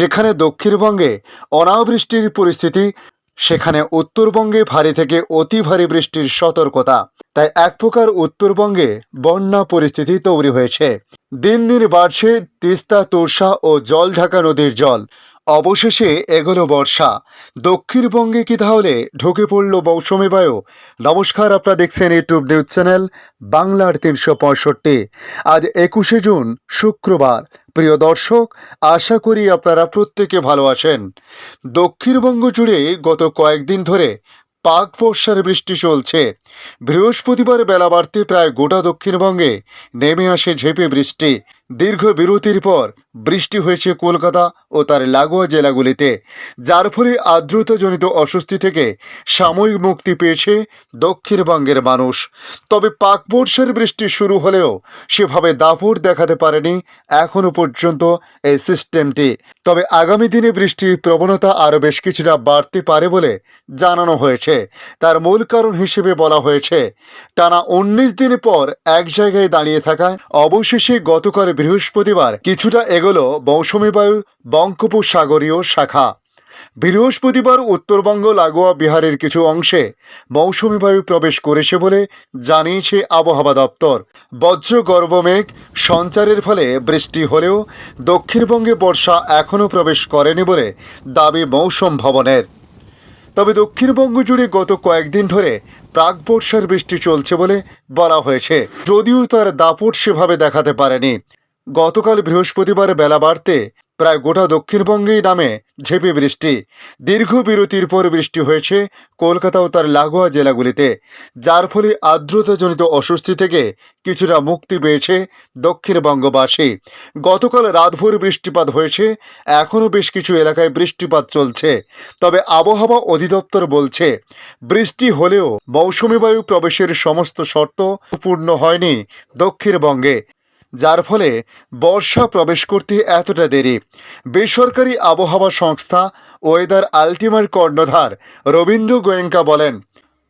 যেখানে দক্ষিণবঙ্গে অনাবৃষ্টির পরিস্থিতি, সেখানে উত্তরবঙ্গে ভারী থেকে অতি ভারী বৃষ্টির সতর্কতা। তাই এক প্রকার উত্তরবঙ্গে বন্যা পরিস্থিতি তৈরি হয়েছে। দিন দিন বাড়ছে তিস্তা, তোরসা ও জলঢাকা নদীর জল। অবশেষে এগোলো বর্ষা। দক্ষিণবঙ্গে কি তাহলে ঢুকে পড়ল মৌসুমি বায়ু? নমস্কার, আপনারা দেখছেন ইউটিউব নিউজ চ্যানেল বাংলার তিনশো পঁয়ষট্টি। আজ একুশে জুন, শুক্রবার। প্রিয় দর্শক, আশা করি আপনারা প্রত্যেকে ভালো আছেন। দক্ষিণবঙ্গ জুড়ে গত কয়েকদিন ধরে পাক বর্ষার বৃষ্টি চলছে। বৃহস্পতিবার বেলা বাড়তে প্রায় গোটা দক্ষিণবঙ্গে নেমে আসে ঝেঁপে বৃষ্টি। দীর্ঘ বিরতির পর বৃষ্টি হয়েছে কলকাতা ও তার লাগোয়া জেলাগুলিতে, যার ফলে আর্দ্রতাজনিত অস্বস্তি থেকে সাময়িক মুক্তি পেয়েছে দক্ষিণবঙ্গের মানুষ। তবে পাক বর্ষার বৃষ্টি শুরু হলেও সেভাবে দাপট দেখাতে পারেনি এখনও পর্যন্ত এই সিস্টেমটি। তবে আগামী দিনে বৃষ্টির প্রবণতা আরও বেশ কিছুটা বাড়তে পারে বলে জানানো হয়েছে। তার মূল কারণ হিসেবে বলা হয়েছে। টানা উনিশ দিন পর এক জায়গায় দাঁড়িয়ে থাকায় অবশেষে গতকাল বৃহস্পতিবার কিছুটা এগোলো মৌসুমী বায়ুর বঙ্গোপসাগরীয় শাখা। বৃহস্পতিবার উত্তরবঙ্গ লাগোয়া বিহারের কিছু অংশে মৌসুমী বায়ু প্রবেশ করেছে বলে জানিয়েছে আবহাওয়া দপ্তর। বজ্র গর্ভমেঘ সঞ্চারের ফলে বৃষ্টি হলেও দক্ষিণবঙ্গে বর্ষা এখনও প্রবেশ করেনি বলে দাবি মৌসুম ভবনের। তবে দক্ষিণবঙ্গ জুড়ে গত কয়েকদিন ধরে প্রাক বর্ষার বৃষ্টি চলছে বলে বলা হয়েছে। যদিও তার দাপট সেভাবে দেখাতে পারেনি। গতকাল বৃহস্পতিবার বেলা বাড়তে প্রায় গোটা দক্ষিণবঙ্গেই নামে ঝেপে বৃষ্টি। দীর্ঘ বিরতির পর বৃষ্টি হয়েছে কলকাতা ও তার লাগোয়া জেলাগুলিতে, যার ফলে আর্দ্রতাজনিত অস্বস্তি থেকে কিছুটা মুক্তি পেয়েছে দক্ষিণবঙ্গবাসী। গতকাল রাতভর বৃষ্টিপাত হয়েছে, এখনও বেশ কিছু এলাকায় বৃষ্টিপাত চলছে। তবে আবহাওয়া অধিদপ্তর বলছে, বৃষ্টি হলেও মৌসুমী বায়ু প্রবেশের সমস্ত শর্ত পূর্ণ হয়নি দক্ষিণবঙ্গে। যার ফলে বর্ষা প্রবেশ করতে এতটা দেরি। বেসরকারি আবহাওয়া সংস্থা ওয়েদার আলটিমার কর্ণধার রবীন্দ্র গোয়েঙ্কা বলেন,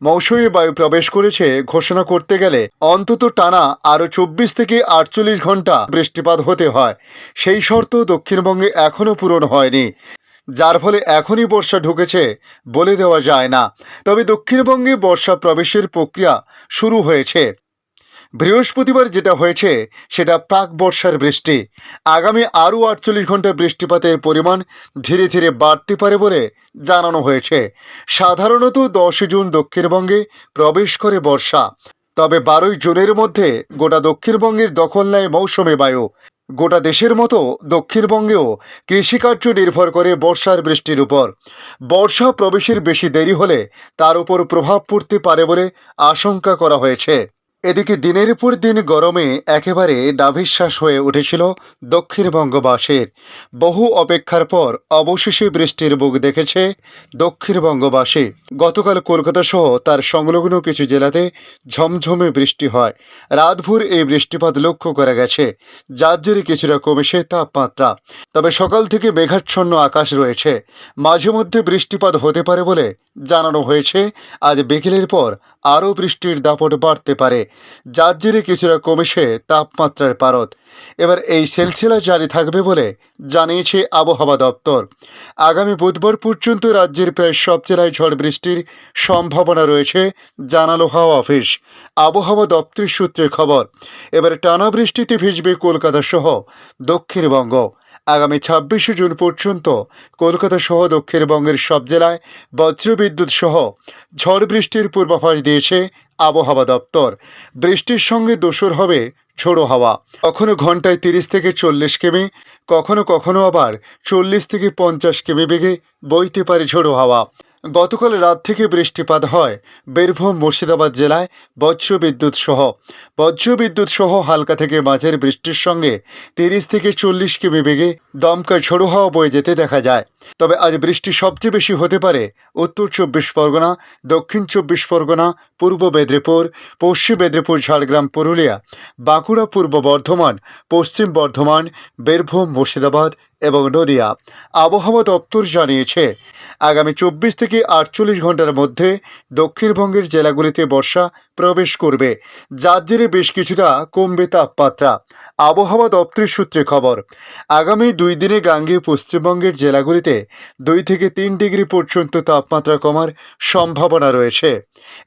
মৌসুমী বায়ু প্রবেশ করেছে ঘোষণা করতে গেলে অন্তত টানা আরও চব্বিশ থেকে আটচল্লিশ ঘণ্টা বৃষ্টিপাত হতে হয়। সেই শর্ত দক্ষিণবঙ্গে এখনও পূরণ হয়নি, যার ফলে এখনই বর্ষা ঢুকেছে বলে দেওয়া যায় না। তবে দক্ষিণবঙ্গে বর্ষা প্রবেশের প্রক্রিয়া শুরু হয়েছে। বৃহস্পতিবার যেটা হয়েছে, সেটা প্রাক বর্ষার বৃষ্টি। আগামী আরও আটচল্লিশ ঘণ্টা বৃষ্টিপাতের পরিমাণ ধীরে ধীরে বাড়তে পারে বলে জানানো হয়েছে। সাধারণত দশই জুন দক্ষিণবঙ্গে প্রবেশ করে বর্ষা। তবে বারোই জুনের মধ্যে গোটা দক্ষিণবঙ্গের দখল নেয় মৌসুমী বায়ু। গোটা দেশের মতো দক্ষিণবঙ্গেও কৃষিকার্য নির্ভর করে বর্ষার বৃষ্টির উপর। বর্ষা প্রবেশের বেশি দেরি হলে তার উপর প্রভাব পড়তে পারে বলে আশঙ্কা করা হয়েছে। এদিকে দিনের পর দিন গরমে একেবারে ডাভিশ্বাস হয়ে উঠেছিল দক্ষিণবঙ্গবাসীর বহু অপেক্ষার পর অবশেষে বৃষ্টির বুক দেখেছে দক্ষিণবঙ্গবাসী গতকাল কলকাতা সহ তার সংলগ্ন কিছু জেলাতে ঝমঝমে বৃষ্টি হয়। রাতভর এই বৃষ্টিপাত লক্ষ্য করা গেছে, যার জেরে কিছুটা কমেছে তাপমাত্রা। তবে সকাল থেকে মেঘাচ্ছন্ন আকাশ রয়েছে। মাঝে মধ্যে বৃষ্টিপাত হতে পারে বলে জানানো হয়েছে, আজ বিকেলের পর আরও বৃষ্টির দাপট বাড়তে পারে। যার জেরে কিছুটা কমেছে তাপমাত্রার পারদ। এবার এই সিলসিলা জারি থাকবে বলে জানিয়েছে আবহাওয়া দপ্তর। আগামী বুধবার পর্যন্ত রাজ্যের প্রায় সব জেলায় ঝড় বৃষ্টির সম্ভাবনা রয়েছে, জানালো হাওয়া অফিস। আবহাওয়া দপ্তরের সূত্রে খবর, এবার টানা বৃষ্টিতে ভিজবে কলকাতা সহ দক্ষিণবঙ্গ। আগামী ছাব্বিশে জুন পর্যন্ত কলকাতা সহ দক্ষিণবঙ্গের সব জেলায় বজ্রবিদ্যুৎ সহ ঝড় বৃষ্টির পূর্বাভাস দিয়েছে আবহাওয়া দপ্তর। বৃষ্টির সঙ্গে দোসর হবে ঝোড়ো হাওয়া। কখনো ঘন্টায় তিরিশ থেকে চল্লিশ কিমি কখনো কখনো আবার চল্লিশ থেকে পঞ্চাশ কিমি বেগে বইতে পারে ঝোড়ো হাওয়া। গতকাল রাত থেকে বৃষ্টিপাত হয় বীরভূম, মুর্শিদাবাদ জেলায় বজ্রবিদ্যুৎ সহ। বজ্রবিদ্যুৎ সহ হালকা থেকে মাঝের বৃষ্টির সঙ্গে তিরিশ থেকে চল্লিশ কিমি বেগে দমকা ঝোড়ো হাওয়া বয়ে যেতে দেখা যায়। তবে আজ বৃষ্টি সবচেয়ে বেশি হতে পারে উত্তর চব্বিশ পরগনা, দক্ষিণ চব্বিশ পরগনা, পূর্ব মেদিনীপুর, পশ্চিম মেদিনীপুর, ঝাড়গ্রাম, পুরুলিয়া, বাঁকুড়া পূর্ব বর্ধমান পশ্চিম বর্ধমান বীরভূম মুর্শিদাবাদ এবং নদিয়া আবহাওয়া দপ্তর জানিয়েছে, আগামী চব্বিশ থেকে আটচল্লিশ ঘণ্টার মধ্যে দক্ষিণবঙ্গের জেলাগুলিতে বর্ষা প্রবেশ করবে, যার জেরে বেশ কিছুটা কমবে তাপমাত্রা। আবহাওয়া দপ্তরের সূত্রে খবর, আগামী দুই দিনে গাঙ্গেয় পশ্চিমবঙ্গের জেলাগুলিতে দুই থেকে তিন ডিগ্রি পর্যন্ত তাপমাত্রা কমার সম্ভাবনা রয়েছে।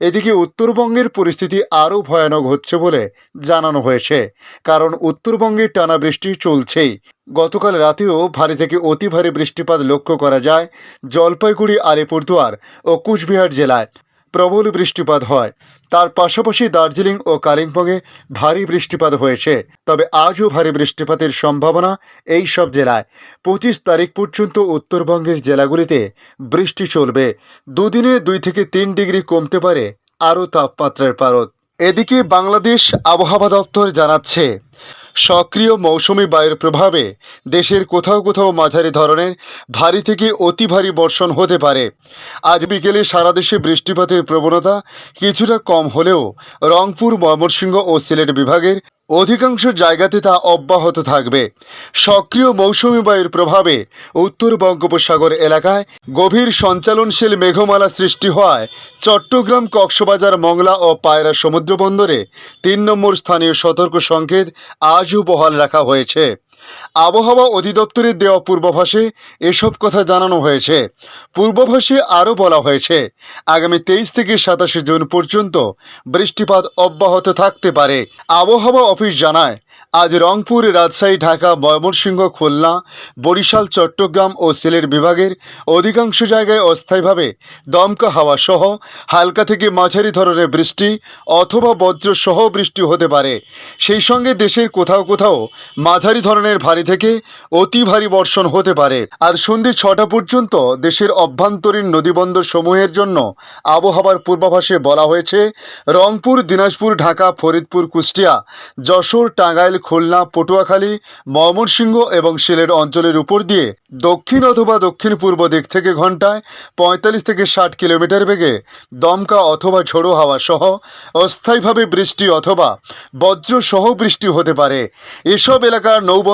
এদিকে উত্তরবঙ্গের পরিস্থিতি আরও ভয়ানক হচ্ছে বলে জানানো হয়েছে, কারণ উত্তরবঙ্গে টানা বৃষ্টি চলছেই। গতকাল রাতেও ভারী থেকে অতি ভারী বৃষ্টিপাত লক্ষ্য করা যায় জলপাইগুড়ি, আলিপুরদুয়ার ও কুচবিহার জেলায় প্রবল বৃষ্টিপাত হয়। তার পাশাপাশি দার্জিলিং ও কালিম্পংয়ে ভারী বৃষ্টিপাত হয়েছে। তবে আজও ভারী বৃষ্টিপাতের সম্ভাবনা এই সব জেলায়। পঁচিশ তারিখ পর্যন্ত উত্তরবঙ্গের জেলাগুলিতে বৃষ্টি চলবে। দুদিনে দুই থেকে তিন ডিগ্রি কমতে পারে আরও তাপমাত্রার পারদ। এদিকে বাংলাদেশ আবহাওয়া দপ্তর জানাচ্ছে সক্রিয় মৌসুমি বায়ুর প্রভাবে দেশের কোথাও কোথাও মাঝারি ধরনের ভারী থেকে অতি ভারী বর্ষণ হতে পারে। আজ বিকেলে সারা দেশে বৃষ্টিপাতের প্রবণতা কিছুটা কম হলেও রংপুর, ময়মনসিংহ ও সিলেট বিভাগের অধিকাংশ জায়গাতে তা অব্যাহত থাকবে। সক্রিয় মৌসুমি বায়ুর প্রভাবে উত্তর বঙ্গোপসাগর এলাকায় গভীর সঞ্চালনশীল মেঘমালা সৃষ্টি হওয়ায় চট্টগ্রাম, কক্সবাজার, মংলা ও পায়রা সমুদ্র বন্দরে তিন নম্বর স্থানীয় সতর্ক সংকেত আজও বহাল রাখা হয়েছে। আবহাওয়া অধিদপ্তরের দেওয়া পূর্বাভাসে এসব কথা জানানো হয়েছে। পূর্বাভাসে আরও বলা হয়েছে, আগামী তেইশ থেকে সাতাশে জুন পর্যন্ত বৃষ্টিপাত অব্যাহত থাকতে পারে। আবহাওয়া অফিস জানায়, আজ রংপুর, রাজশাহী, ঢাকা, ময়মনসিংহ, খুলনা, বরিশাল, চট্টগ্রাম ও সিলেট বিভাগের অধিকাংশ জায়গায় অস্থায়ীভাবে দমকা হাওয়া সহ হালকা থেকে মাঝারি ধরনের বৃষ্টি অথবা বজ্র সহ বৃষ্টি হতে পারে। সেই সঙ্গে দেশের কোথাও কোথাও মাঝারি ধরনের ভারী থেকে অতি ভারী বর্ষণ হতে পারে। আর সন্ধে ছটা পর্যন্ত দেশের অভ্যন্তরীণ নদীবন্দর সমূহের জন্য আবহাওয়ার পূর্বাভাসে বলা হয়েছে, রংপুর, দিনাজপুর, ঢাকা, ফরিদপুর, কুষ্টিয়া, যশোর, টাঙ্গাইল, খুলনা, পটুয়াখালী, ময়মনসিংহ এবং সিলেট অঞ্চলের উপর দিয়ে দক্ষিণ অথবা দক্ষিণ পূর্ব দিক থেকে ঘন্টায় পঁয়তাল্লিশ থেকে ষাট কিলোমিটার বেগে দমকা অথবা ঝোড়ো হাওয়া সহ অস্থায়ীভাবে বৃষ্টি অথবা বজ্র সহ বৃষ্টি হতে পারে। এসব এলাকার নৌবন্দর